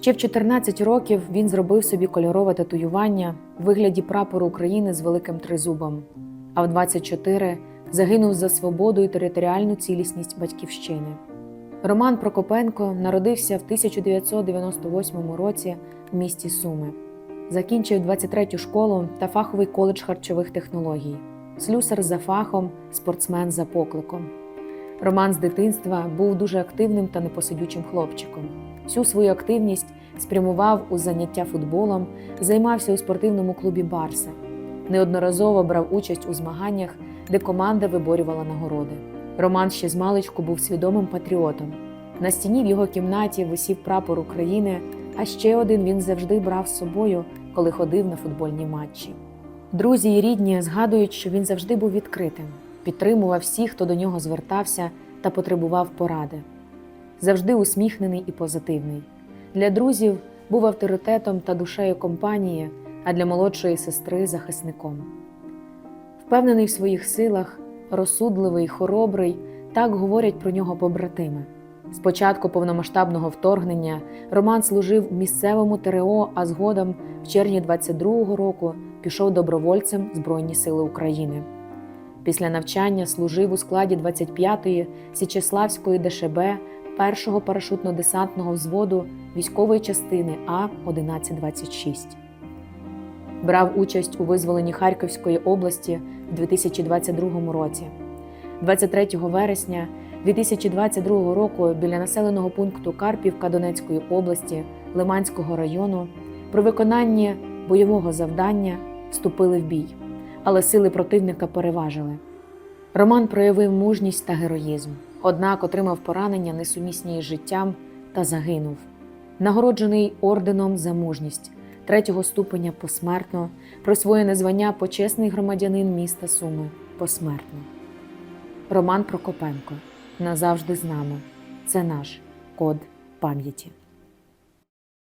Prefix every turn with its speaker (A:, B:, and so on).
A: Ще в 14 років він зробив собі кольорове татуювання в вигляді прапору України з великим тризубом, а в 24 загинув за свободу і територіальну цілісність батьківщини. Роман Прокопенко народився в 1998 році в місті Суми. Закінчив 23-ю школу та фаховий коледж харчових технологій, слюсар за фахом, спортсмен за покликом. Роман з дитинства був дуже активним та непосидючим хлопчиком. Всю свою активність спрямував у заняття футболом, займався у спортивному клубі Барса. Неодноразово брав участь у змаганнях, де команда виборювала нагороди. Роман ще з маличку був свідомим патріотом. На стіні в його кімнаті висів прапор України, а ще один він завжди брав з собою, коли ходив на футбольні матчі. Друзі і рідні згадують, що він завжди був відкритим, підтримував всіх, хто до нього звертався та потребував поради. Завжди усміхнений і позитивний. Для друзів був авторитетом та душею компанії, а для молодшої сестри захисником. Впевнений в своїх силах, розсудливий, хоробрий, так говорять про нього побратими. З початку повномасштабного вторгнення Роман служив в місцевому ТРО, а згодом в червні 22-го року пішов добровольцем Збройні Сили України. Після навчання служив у складі 25-ї Січеславської ДШБ першого парашутно-десантного взводу військової частини А 1126 Брав участь у визволенні Харківської області в 2022 році. 23 вересня 2022 року біля населеного пункту Карпівка Донецької області Лиманського району при виконанні бойового завдання вступили в бій, але сили противника переважили. Роман проявив мужність та героїзм, однак отримав поранення несумісні із життям та загинув. Нагороджений орденом за мужність третього ступеня посмертно, присвоєне звання почесний громадянин міста Суми посмертно. Роман Прокопенко назавжди з нами. Це наш код пам'яті.